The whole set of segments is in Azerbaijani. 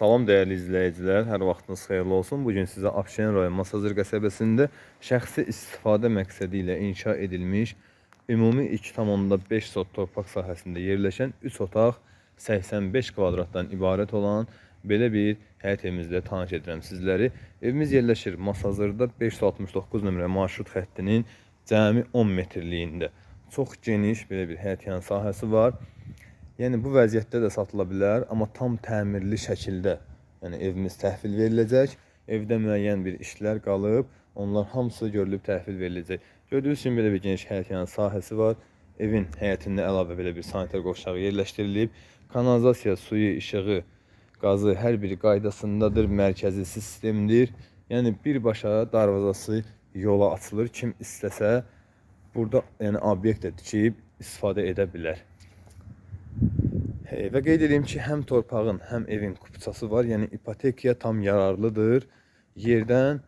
Salam dəyərli izləyicilər, hər vaxtınız xeyirli olsun. Bu gün sizə Abşeron rayon Masazır qəsəbəsində şəxsi istifadə məqsədi ilə inşa edilmiş ümumi 2,5 sot torpaq sahəsində yerləşən 3 otaq 85 kvadratdan ibarət olan belə bir həyət evimizlə tanış edirəm sizləri. Evimiz yerləşir Masazırda 569 nömrə marşrut xəttinin cəmi 10 metrliyində. Çox geniş belə bir həyət yan sahəsi var. Yəni bu vəziyyətdə də satıla bilər, amma tam təmirli şəkildə, yəni evimiz təhvil veriləcək. Evdə müəyyən bir işlər qalıb, onlar hamısı görülüb təhvil veriləcək. Gördüyünüz kimi belə bir geniş həyətyanı sahəsi var. Evin həyətində əlavə belə bir sanitar qovşağı yerləşdirilib. Kanalizasiya, suyu, işığı, qazı hər biri qaydasındadır, mərkəzi sistemdir. Yəni birbaşa darvazası yola açılır. Kim istəsə burada yəni obyekt də tikib istifadə edə bilər. E, Və qeyd edeyim ki, həm torpağın, həm evin kupçası var. Yəni ipotekaya tam yararlıdır. Yerdən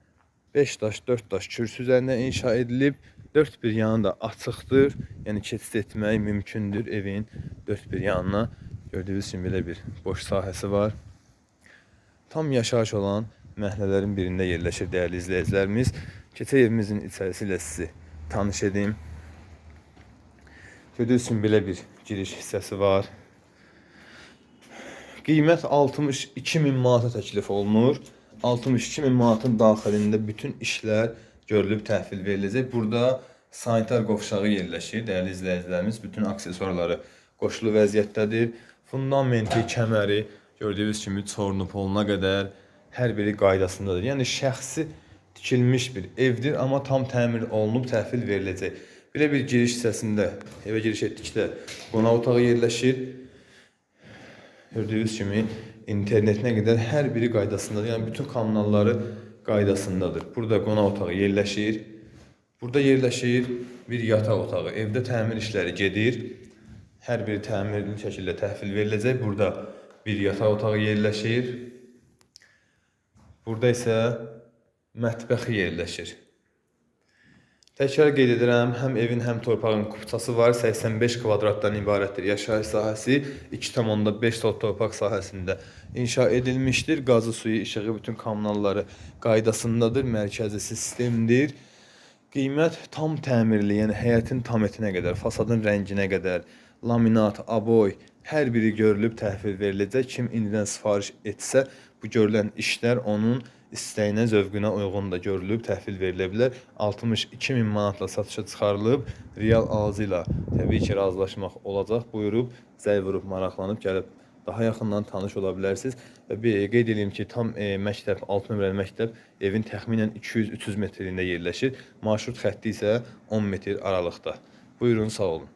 5 daş, 4 daş kürsü üzərində inşa edilib. Dörd bir yanı da açıqdır. Yəni keçid etmək mümkündür evin dörd bir yanına. Gördüyünüz kimi belə bir boş sahəsi var. Tam yaşayış olan məhəllələrin birində yerləşir dəyərli izləyicilərimiz. Keçək evimizin içərisi ilə sizi tanış edim. Gördüyünüz kimi belə bir giriş hissəsi var. Qiymət 62 min manata təklif olunur. 62 min manatın daxilində bütün işlər görülüb təhvil veriləcək. Burada sanitar qovşağı yerləşir. Dəyərli izləyicilərimiz, bütün aksesuarları qoşulu vəziyyətdədir. Fundamenti, kəməri gördüyünüz kimi çornu poluna qədər hər biri qaydasındadır. Yəni şəxsi tikilmiş bir evdir, amma tam təmir olunub təhvil veriləcək. Belə bir giriş hissəsində evə giriş etdikdə qonaq otağı yerləşir. Gördüyünüz kimi internetinə qədər hər biri qaydasındadır. Yəni bütün kanalları qaydasındadır. Burada qonaq otağı yerləşir. Burada yerləşir bir yataq otağı. Evdə təmir işləri gedir. Hər biri təmirli şəkildə təhvil veriləcək. Burada bir yataq otağı yerləşir. Burada isə mətbəxi yerləşir. Təkrar qeyd edirəm, həm evin, həm torpağın kupçası var. 85 kvadratdan ibarətdir yaşayış sahəsi. 2,5 sot torpaq sahəsində inşa edilmişdir. Qazı, suyu, işığı, bütün kommunalları qaydasındadır. Mərkəzi sistemdir. Qiymət tam təmirli, yəni həyətin tam etinə qədər, fasadın rənginə qədər, laminat, aboy, hər biri görülüb təhvil veriləcək. Kim indidən sifariş etsə, bu görülən işlər onun istəyinə, zövqünə uyğun da görülüb təhvil verilə bilər. 62 min manatla satışa çıxarılıb, real alıcı ilə təbii ki, razılaşmaq olacaq. Buyurub, zəy vurub, maraqlanıb gəlib daha yaxından tanış ola bilərsiniz. Və bir qeyd edeyim ki, tam e, məktəb, 6 nömrəli məktəb evin təxminən 200-300 metrliyində yerləşir. Marşrut xətti isə 10 metr aralıqda. Buyurun, sağ olun.